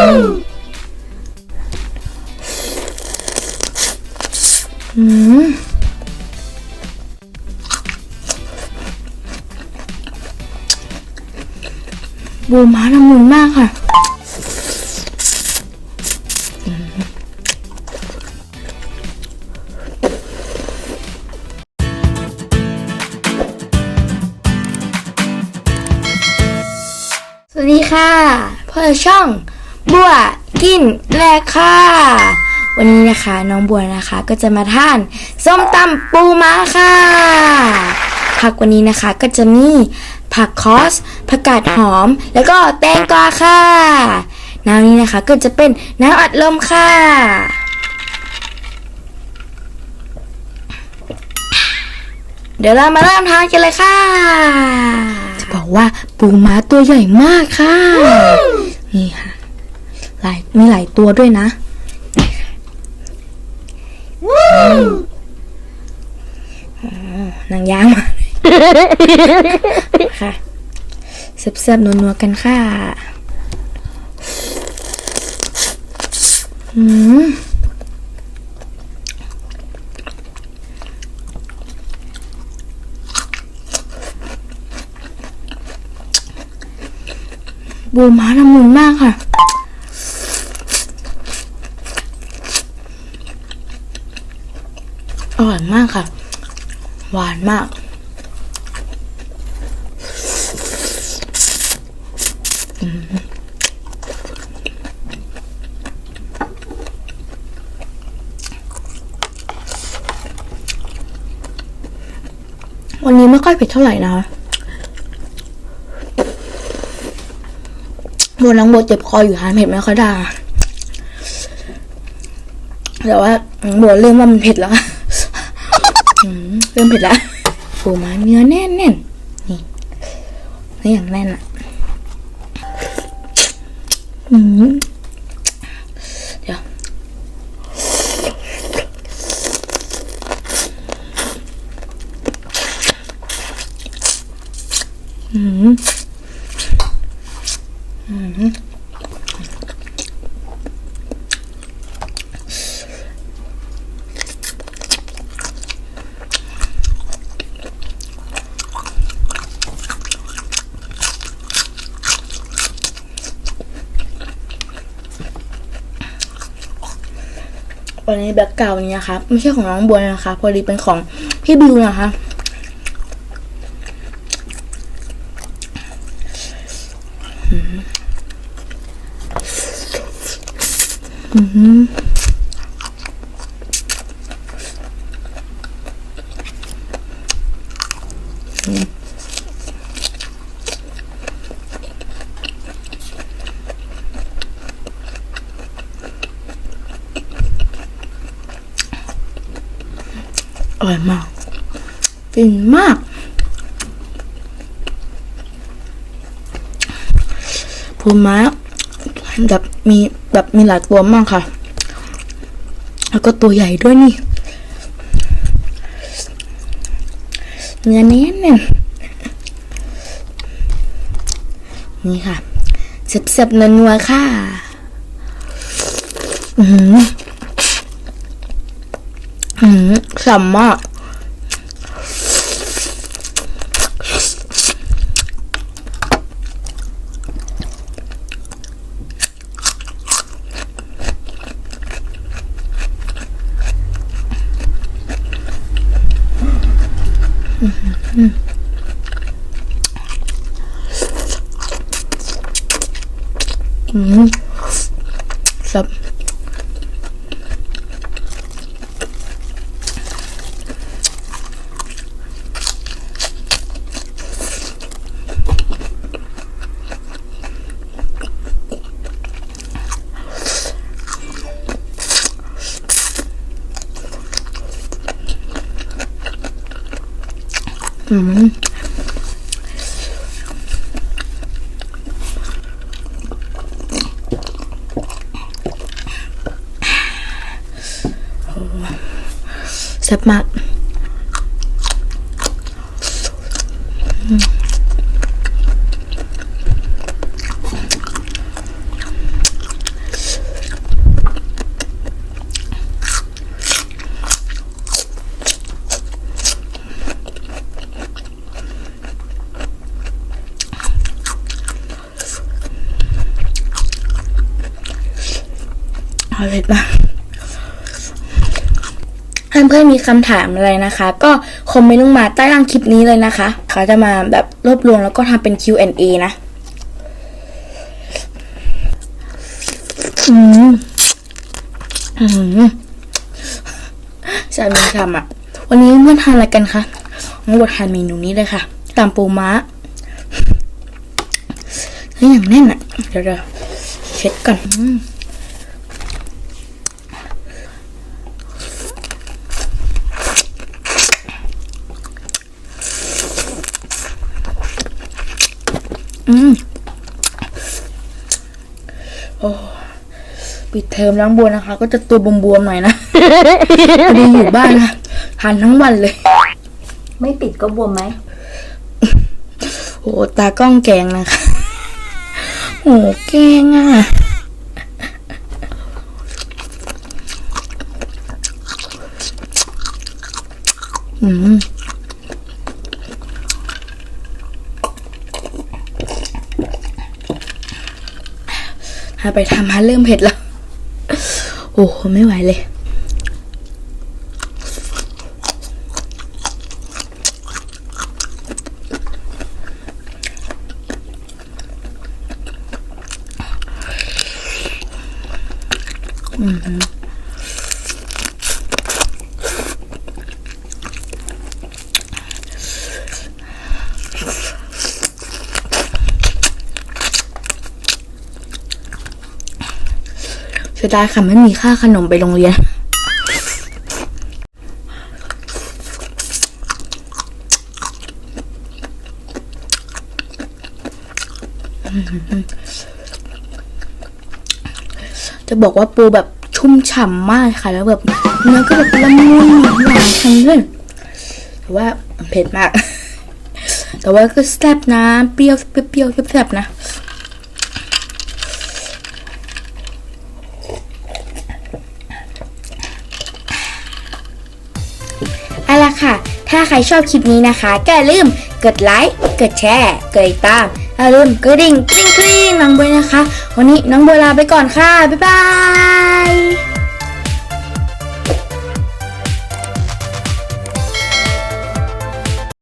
อืมบูม้าละมุนมากค่ะ สวัสดีค่ะพ่อช่อง บัวกินแรกค่ะ วันนี้นะคะน้องบัวนะคะก็จะมาทานส้มตำปูม้าค่ะ ผักวันนี้นะคะก็จะมีผักคอสผักกาดหอม แล้วก็แตงกวาค่ะ น้ำนี้นะคะก็จะเป็นน้ำอัดลมค่ะเดี๋ยวเรามาเริ่มทานกันเลยค่ะ จะบอกว่าปูม้าตัวใหญ่มากค่ะ นี่ค่ะ หลายมีหลายตัวด้วยนะอ๋อนางย่างมาค่ะเสิบๆนัวๆกันค่ะอืมบูม้าละมุนมากค่ะ อร่อยมากค่ะ หวานมาก วันนี้ไม่ค่อยเผ็ดเท่าไหร่นะคะบัวน้องบัวเจ็บคออยู่ทานเผ็ดไม่ค่อยได้แต่ว่าบัวเริ่มว่ามันเผ็ดแล้ว เริ่มเผ็ดแล้วปูมาเนื้อแน่นแน่นนี่เนื้ออย่างแน่นอะอืมเดี๋ยวอืม อันนี้แบ็กเก่านี้นะคะไม่ใช่ของน้องบัวนะคะ พอดีเป็นของพี่บิวนะคะอืม อร่อยมากฟินมากพูม้าแบบมีแบบมีหลายตัวมากค่ะ แล้วก็ตัวใหญ่ด้วยนี่เนื้อแน่นเนี่ยนี่ค่ะเซ็บๆนัวๆค่ะ อือหืออือหือ ฉ่ำมากอืม อืมแซ่บมากอร่ อยมากถ้าเพื่อนมีคำถามอะไรนะคะ ก็คอมเมนต์ลงมาใต้ล่างคลิปนี้เลยนะคะ เขาจะมาแบบรวบรวมแล้วก็ทำเป็น Q&A นะอืมอืมสามีทำอะ วันนี้เพื่อนทานอะไรกันคะน้องบททานเมนูนี้เลยค่ะตามปูม้าเฮ้ยอย่างแน่นอะ เดี๋ยวเดี๋ยวเช็ดก่อน อืมอืมโอ้ปิดเทอมน้องบัวนะคะ ก็จะตัวบวมๆหน่อยนะพอดีอยู่บ้านนะทานทั้งวันเลย ไม่ปิดก็บวมไหมโอ้ตากล้องแกงนะคะโอ้แกงอะอืม ถ้าไปทำฮะเริ่มเผ็ดแล้ว โอ้โหไม่ไหวเลย เสียดายค่ะไม่มีค่าขนมไปโรงเรียน จะบอกว่าปูแบบชุ่มฉ่ำมากค่ะ แล้วแบบเนื้อก็แบบละมุนหวานทั้งเรื่องแต่ว่าเผ็ดมาก แต่ว่าก็แซ่บนะ เปรี้ยวเปรี้ยวแซ่บๆนะ ใครชอบคลิปนี้นะคะ ก็อย่าลืมกดไลค์กดแชร์กดติดตามอย่าลืมกดดิ่งกริ๊งกริ๊งน้องบัวนะคะ วันนี้น้องบัวลาไปก่อนค่ะ บ๊ายบาย